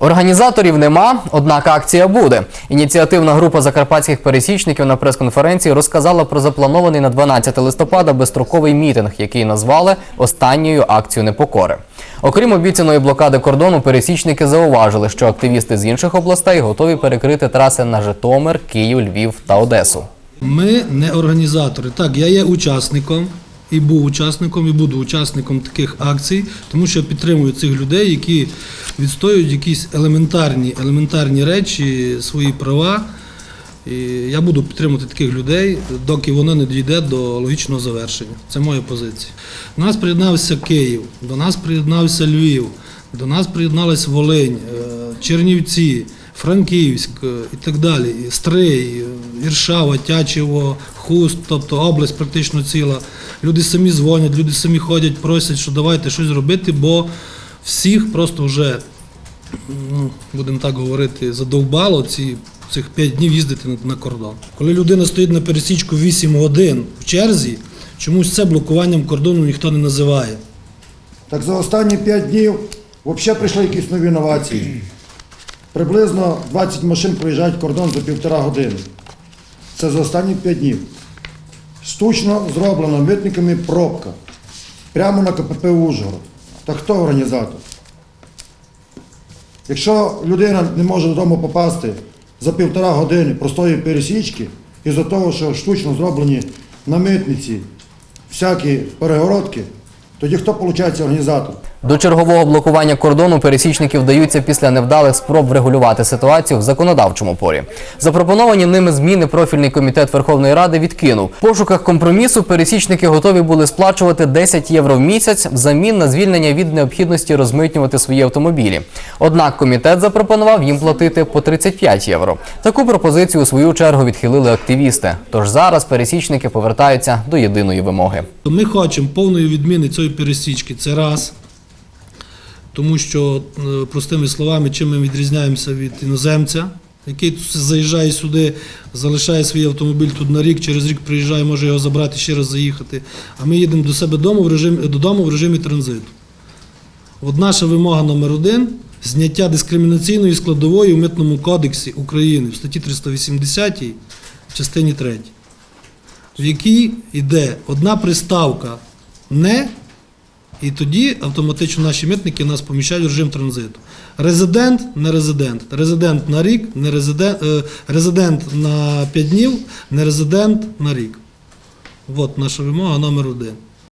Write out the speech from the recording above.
Організаторів нема, однак акція буде. Ініціативна група закарпатських пересічників на прес-конференції розказала про запланований на 12 листопада безстроковий мітинг, який назвали останньою акцією непокори. Окрім обіцяної блокади кордону, пересічники зауважили, що активісти з інших областей готові перекрити траси на Житомир, Київ, Львів та Одесу. Ми не організатори. Так, я є учасником і був учасником, і буду учасником таких акцій, тому що підтримую цих людей, які відстоюють якісь елементарні, елементарні речі, свої права. І я буду підтримувати таких людей, доки воно не дійде до логічного завершення. Це моя позиція. До нас приєднався Київ, до нас приєднався Львів, до нас приєдналась Волинь, е, Чернівці, Франківськ е, і так далі. Стрий, е, Іршава, Тячево, Хуст, тобто область практично ціла. Люди самі дзвонять, люди самі ходять, просять, що давайте щось робити, бо всіх просто вже ну, будемо так говорити, задовбало ці цих 5 днів їздити на, кордон. Коли людина стоїть на пересічку 8 годин в черзі, чомусь це блокуванням кордону ніхто не називає. Так за останні 5 днів взагалі прийшли якісь нові новації. Приблизно 20 машин проїжджають кордон за півтора години. Це за останні 5 днів. Штучно зроблена митниками пробка. Прямо на КПП Ужгород. Та хто організатор? Якщо людина не може додому попасти за півтора години простої пересічки, із-за того, що штучно зроблені на митниці всякі перегородки, тоді хто виходить організатор? До чергового блокування кордону пересічники вдаються після невдалих спроб врегулювати ситуацію в законодавчому полі. Запропоновані ними зміни профільний комітет Верховної Ради відкинув. В пошуках компромісу пересічники готові були сплачувати 10 євро в місяць взамін на звільнення від необхідності розмитнювати свої автомобілі. Однак комітет запропонував їм платити по 35 євро. Таку пропозицію у свою чергу відхилили активісти. Тож зараз пересічники повертаються до єдиної вимоги. Ми хочемо повної відміни цієї пересічки. Це раз. Тому що, е, простими словами, чим ми відрізняємося від іноземця, який заїжджає сюди, залишає свій автомобіль тут на рік, через рік приїжджає, може його забрати, ще раз заїхати. А ми їдемо до себе додому в режимі, додому в режимі транзиту. От наша вимога номер один зняття дискримінаційної складової у Митному кодексі України в статті 380 в частині 3, в якій йде одна приставка не, і тоді автоматично наші митники нас поміщають в режим транзиту. Резидент, не резидент. Резидент на рік, не резидент, е, резидент на 5 днів, не резидент на рік. От наша вимога номер один.